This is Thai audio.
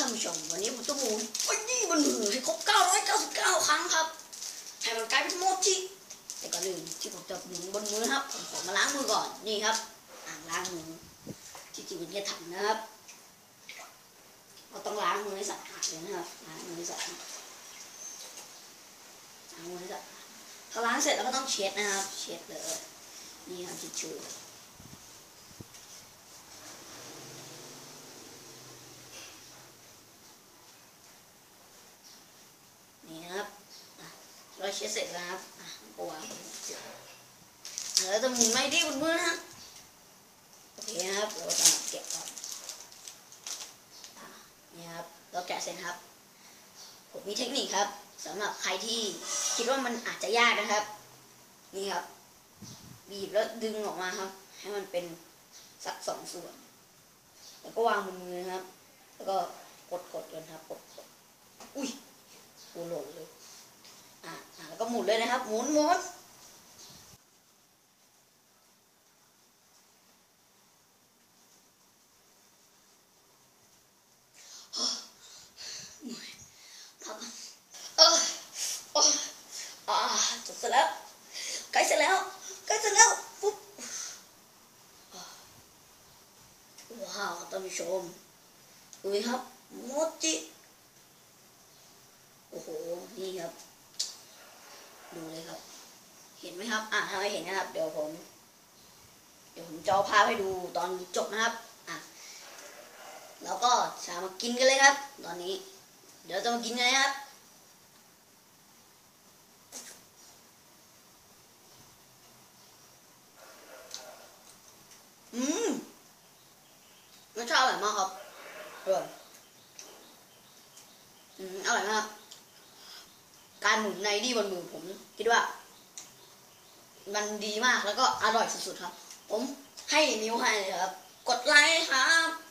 ท่านผู้ชมวันนี้ผมจะหมุนไปนี่บนมือให้ครบ 999 ครั้งครับ ให้มันกลายเป็นโมจิแต่ก่อนอื่นที่ผมจะหมุนบนมือครับ ผมขอมาล้างมือก่อน นี่ครับ อ่างล้างมือ ที่จริงเป็นกระถังนะครับ เราต้องล้างมือให้สะอาดเลยนะครับ ล้างมือให้สะอาดล้างมือให้สะอาดพอล้างเสร็จแล้วก็ต้องเช็ดนะครับ เช็ดเลย นี่ครับทิชชู่ นี่นะครับอะ เราเช็ดเสร็จแล้วครับอะก็วางเสร็จแล้วจะหมุนไม่ดีบนมือนะครับโอเคครับเราจะแกะก่อนอะนี่ครับเราแกะเสร็จครับ ผมมีเทคนิคครับสำหรับใครที่คิดว่ามันอาจจะยากนะครับ นี่ครับ บีบแล้วดึงออกมาครับ ให้มันเป็นสักสองส่วน แล้วก็วางบนมือครับ แล้วก็กดกดกันครับกดกดอุ้ยกูหล่นเลย หมุนเลยนะครับหมุนหมุนโอ้เหพอยพักก่อนเออโอ้อ่าจบเสร็จแล้วใกล้เสร็จแล้วใกล้เสร็จแล้วปุ๊บว้าวท่านผู้ชมดูดิครับโมจิโอ้โห นี่ครับ ดูเลยครับ เห็นไหมครับ อะถ้าไม่เห็นนะครับ เดี๋ยวผม เดี๋ยวผมจอภาพให้ดูตอนจบนะครับ อะแล้วก็จะมากินกันเลยครับ ตอนนี้ เดี๋ยวจะมากินกันนะครับอืมรสชาติอร่อยมากครับอร่อยอืมอร่อยมาก การหมุนในดีบนมือผมคิดว่า มันดีมากแล้วก็อร่อยสุดๆครับ ผมให้นิ้วให้เลยครับ กดไลค์ครับแล้วผมก็ขอจบรายการเพี่แค่นี้ครับสวัสดีครับ